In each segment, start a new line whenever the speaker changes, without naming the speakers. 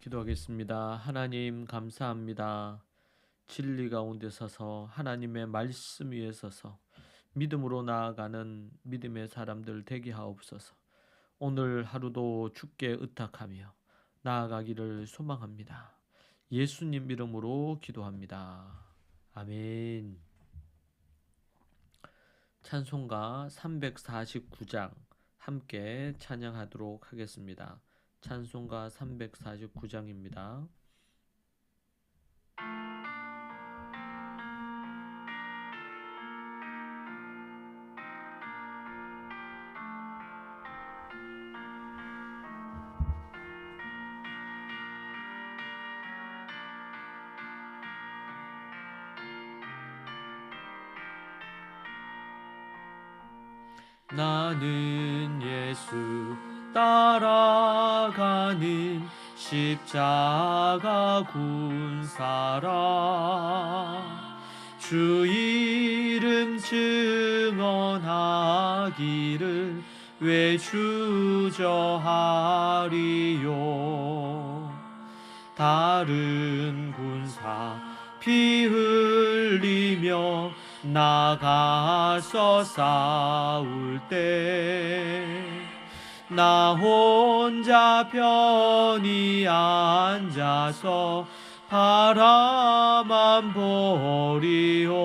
기도하겠습니다. 하나님 감사합니다. 진리 가운데 서서 하나님의 말씀 위에 서서 믿음으로 나아가는 믿음의 사람들 되게 하옵소서. 오늘 하루도 주께 의탁하며 나아가기를 소망합니다. 예수님 이름으로 기도합니다. 아멘. 찬송가 349장 함께 찬양하도록 하겠습니다. 찬송가 349장입니다. 나는 예수 따라가는 십자가 군사라 주 이름 증언하기를 외주저하리요? 다른 군사 피 흘리며 나가서 싸울 때 나 혼자 편히 앉아서 바라만 보리오.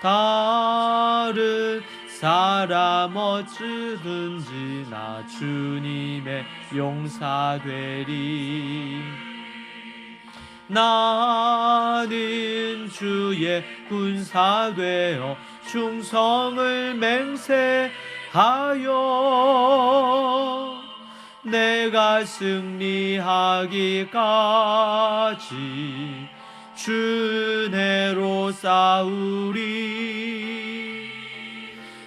다른 사람 어찌든지 나 주님의 용사되리. 나는 주의 군사되어 충성을 맹세 하여 내가 승리하기까지 주내로 싸우리.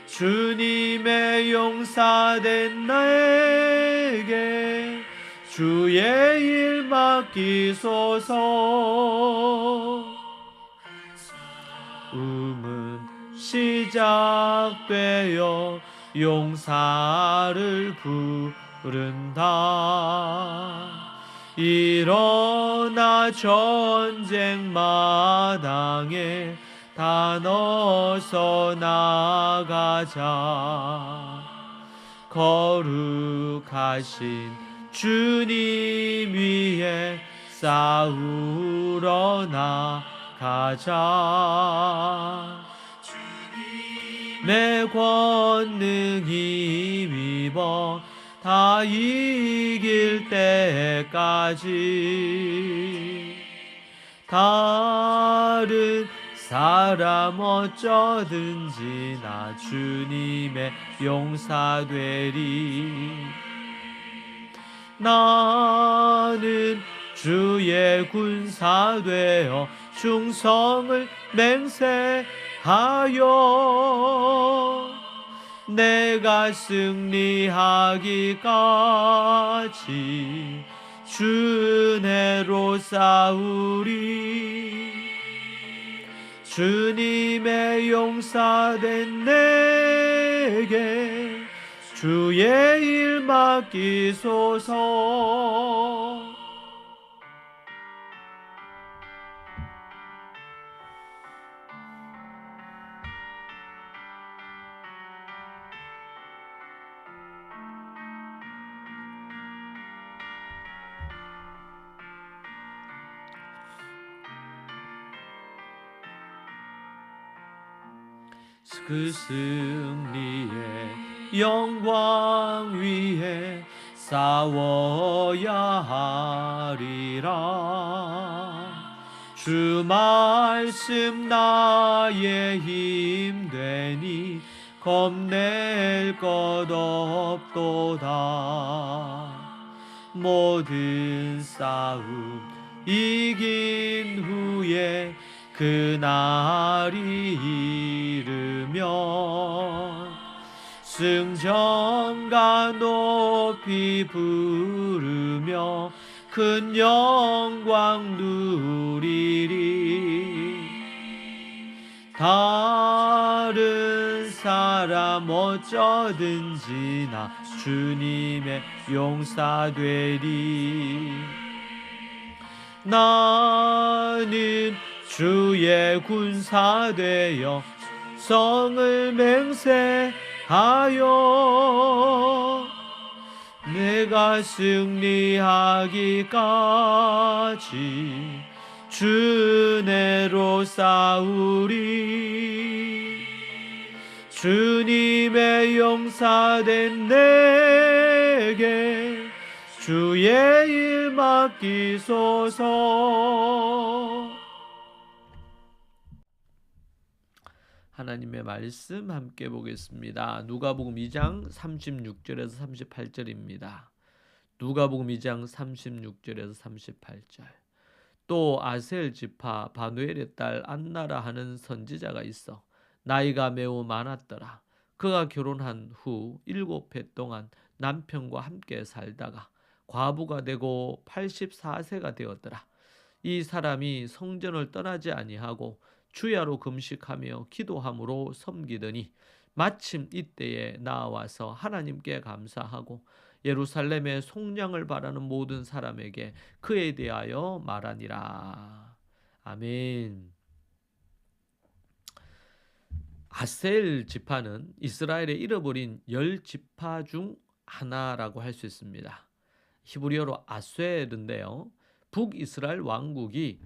주님의 용사된 나에게 주의 일 맡기소서. 음은 시작되어 용사를 부른다. 일어나 전쟁 마당에 다 넣어서 나가자. 거룩하신 주님 위에 싸우러 나가자 내 권능 힘입어 다 이길 때까지 다른 사람 어쩌든지 나 주님의 용사되리. 나는 주의 군사 되어 충성을 맹세 하여 내가 승리하기까지 주내로 싸우리. 주님의 용사된 내게 주의 일 맡기소서 그 승리의 영광 위에 싸워야 하리라. 주 말씀 나의 힘 되니 겁낼 것 없도다. 모든 싸움 이긴 후에 그날이 이르면 승전가 높이 부르며 큰 영광 누리리. 다른 사람 어쩌든지 나 주님의 용사 되리. 나는 주의 군사 되어 성을 맹세하여 내가 승리하기까지 주내로 싸우리. 주님의 용사된 내게 주의 일 맡기소서 하나님의 말씀 함께 보겠습니다. 누가복음 2장 36절에서 38절입니다. 누가복음 2장 36절에서 38절. 또 아셀 지파 바누엘의 딸 안나라 하는 선지자가 있어 나이가 매우 많았더라. 그가 결혼한 후 일곱 해 동안 남편과 함께 살다가 과부가 되고 84세가 되었더라. 이 사람이 성전을 떠나지 아니하고 주야로 금식하며 기도함으로 섬기더니 마침 이때에 나와서 하나님께 감사하고 예루살렘의 속량을 바라는 모든 사람에게 그에 대하여 말하니라. 아멘. 아셀 지파는 이스라엘의 잃어버린 열 지파 중 하나라고 할 수 있습니다. 히브리어로 아셀인데요. 북이스라엘 왕국이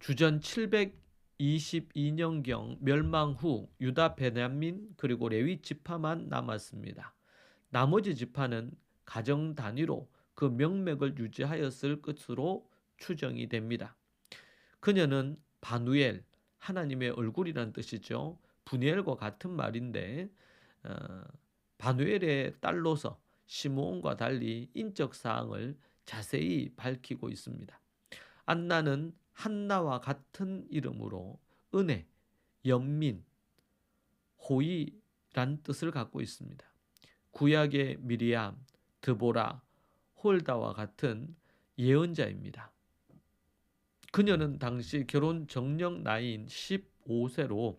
주전 722년경 멸망 후 유다 베냐민 그리고 레위 지파만 남았습니다. 나머지 지파는 가정 단위로 그 명맥을 유지하였을 것으로 추정이 됩니다. 그녀는 바누엘 하나님의 얼굴이란 뜻이죠. 분엘과 같은 말인데 어, 바누엘의 딸로서 시므온과 달리 인적 사항을 자세히 밝히고 있습니다. 안나는 한나와 같은 이름으로 은혜, 연민, 호의란 뜻을 갖고 있습니다. 구약의 미리암, 드보라, 홀다와 같은 예언자입니다. 그녀는 당시 결혼 정령 나이인 15세로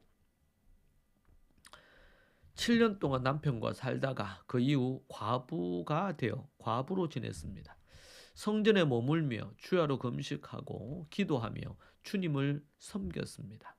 7년 동안 남편과 살다가 그 이후 과부가 되어 과부로 지냈습니다. 성전에 머물며 주야로 금식하고 기도하며 주님을 섬겼습니다.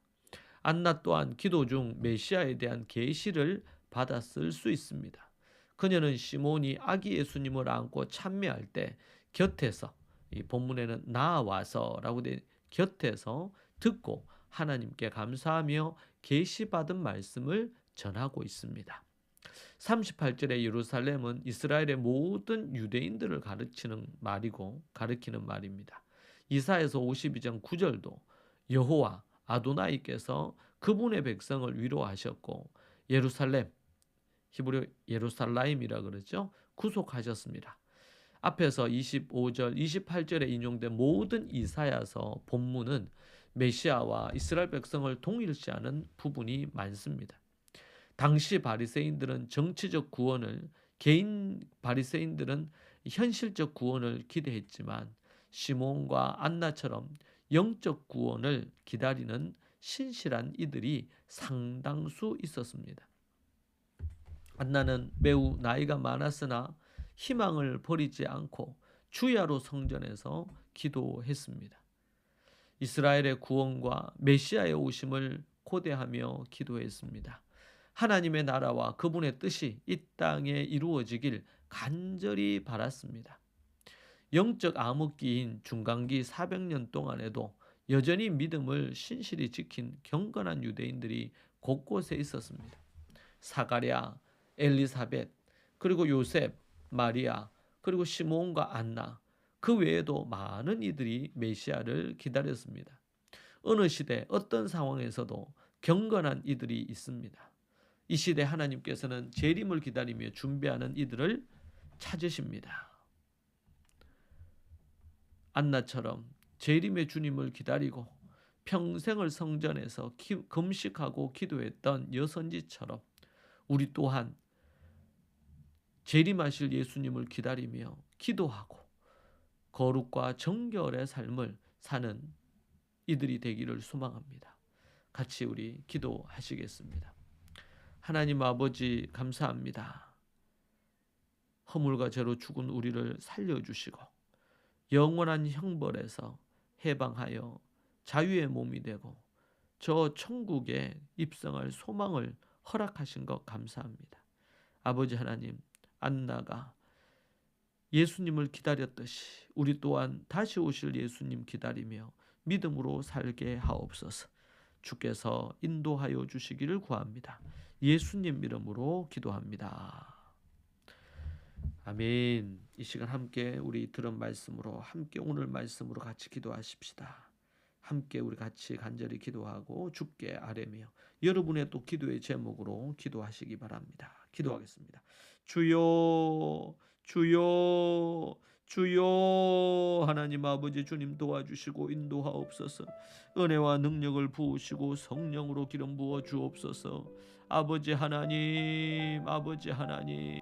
안나 또한 기도 중 메시아에 대한 계시를 받았을 수 있습니다. 그녀는 시몬이 아기 예수님을 안고 참매할 때 곁에서 이 본문에는 나와서라고 된 곁에서 듣고 하나님께 감사하며 계시받은 말씀을 전하고 있습니다. 38절의 예루살렘은 이스라엘의 모든 유대인들을 가르치는 말이고 가르키는 말입니다. 이사에서 52장 9절도 여호와 아도나이께서 그분의 백성을 위로하셨고 예루살렘 히브리 예루살라임이라 그러죠. 구속하셨습니다. 앞에서 25절, 28절에 인용된 모든 이사야서 본문은 메시아와 이스라엘 백성을 동일시하는 부분이 많습니다. 당시 바리새인들은 정치적 구원을 개인 바리새인들은 현실적 구원을 기대했지만 시몬과 안나처럼 영적 구원을 기다리는 신실한 이들이 상당수 있었습니다. 안나는 매우 나이가 많았으나 희망을 버리지 않고 주야로 성전에서 기도했습니다. 이스라엘의 구원과 메시아의 오심을 고대하며 기도했습니다. 하나님의 나라와 그분의 뜻이 이 땅에 이루어지길 간절히 바랐습니다. 영적 암흑기인 중간기 400년 동안에도 여전히 믿음을 신실히 지킨 경건한 유대인들이 곳곳에 있었습니다. 사가랴, 엘리사벳, 그리고 요셉, 마리아, 그리고 시몬과 안나, 그 외에도 많은 이들이 메시아를 기다렸습니다. 어느 시대 어떤 상황에서도 경건한 이들이 있습니다. 이 시대 하나님께서는 재림을 기다리며 준비하는 이들을 찾으십니다. 안나처럼 재림의 주님을 기다리고 평생을 성전에서 기, 금식하고 기도했던 여선지처럼 우리 또한 재림하실 예수님을 기다리며 기도하고 거룩과 정결의 삶을 사는 이들이 되기를 소망합니다. 같이 우리 기도하시겠습니다. 하나님 아버지 감사합니다. 허물과 죄로 죽은 우리를 살려주시고 영원한 형벌에서 해방하여 자유의 몸이 되고 저 천국에 입성할 소망을 허락하신 것 감사합니다. 아버지 하나님, 안나가 예수님을 기다렸듯이 우리 또한 다시 오실 예수님 기다리며 믿음으로 살게 하옵소서. 주께서 인도하여 주시기를 구합니다. 예수님 이름으로 기도합니다. 아멘. 이 시간 함께 우리 들은 말씀으로 함께 오늘 말씀으로 같이 기도하십시다. 함께 우리 같이 간절히 기도하고 주께 아뢰며 여러분의 또 기도의 제목으로 기도하시기 바랍니다. 기도하겠습니다. 주여 주여 주여 하나님 아버지 주님 도와주시고 인도하옵소서. 은혜와 능력을 부으시고 성령으로 기름 부어 주옵소서. 아버지 하나님 아버지 하나님